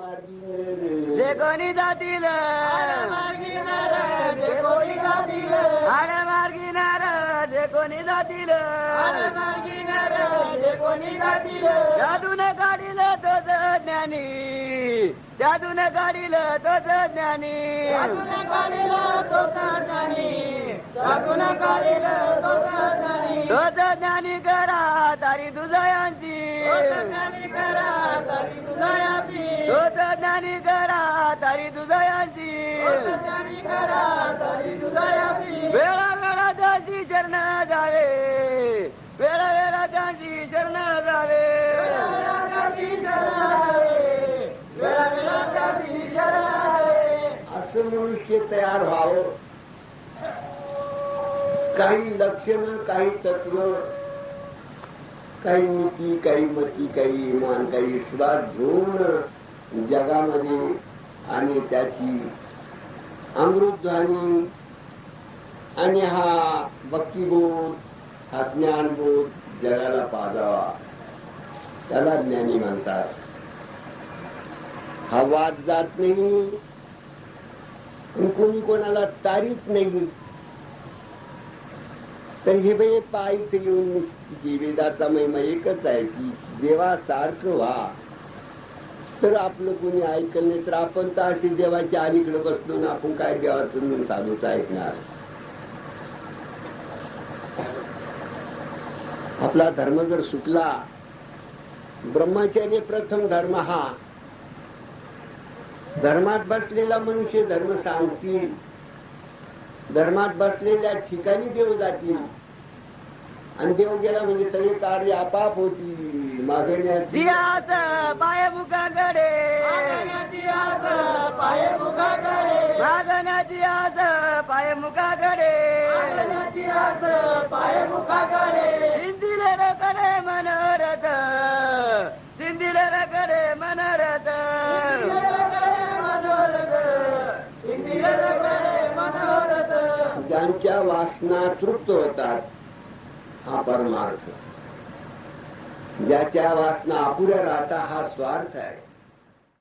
जे कोणी जातील. आडमार्गी जे कोणी जातील. त्यातून काढील तोच ज्ञानी. त्यातून काढील तोच ज्ञानी. तोच ज्ञानी. करा तारी तुझयांची ज्ञानी करा तारी दुधयाची. वेळा वेळा त्याची चरण जावे. वेळा वेळा त्यांची चरण जावे. असं मनुष्य तयार व्हावं. काही लक्षण काही तत्व काही नीती काही मती काही इमान काही विश्वास घेऊन जगामध्ये आणि त्याची अमृतध्वनी आणि हा भक्तिबोध हा ज्ञानबोध जगाला पाजावा. त्याला ज्ञानी म्हणतात. हा वाद जात नाही. कोणी कोणाला तारीत नाही. तर हे बाई पाय इथे येऊन निश्चिती वेदाचा महिमा एकच आहे की देवासारखं व्हा. तर आपलं कोणी ऐकलं नाही तर आपण तर असे देवाच्या अलीकडे बसलो ना आपण काय देवाचं म्हणून साधूच ऐकणार? आपला धर्म जर सुटला ब्रह्मचर्य प्रथम धर्म हा. धर्मात बसलेला मनुष्य धर्म सांगतील. धर्मात बसलेल्या ठिकाणी देव जातील. आणि देव गेला म्हणजे सगळे कार्य आपाप होतील. दियास पाय मुखाकडे मागण्याची आस पाय मुखाकडे सिंधीले रकडे मनोरथ. सिंधीले रकडे मनोरथ. ज्यांच्या वासना तृप्त होतात हा परमार्थ. ज्याच्या वासना अपुऱ्या राहता हा स्वार्थ आहे.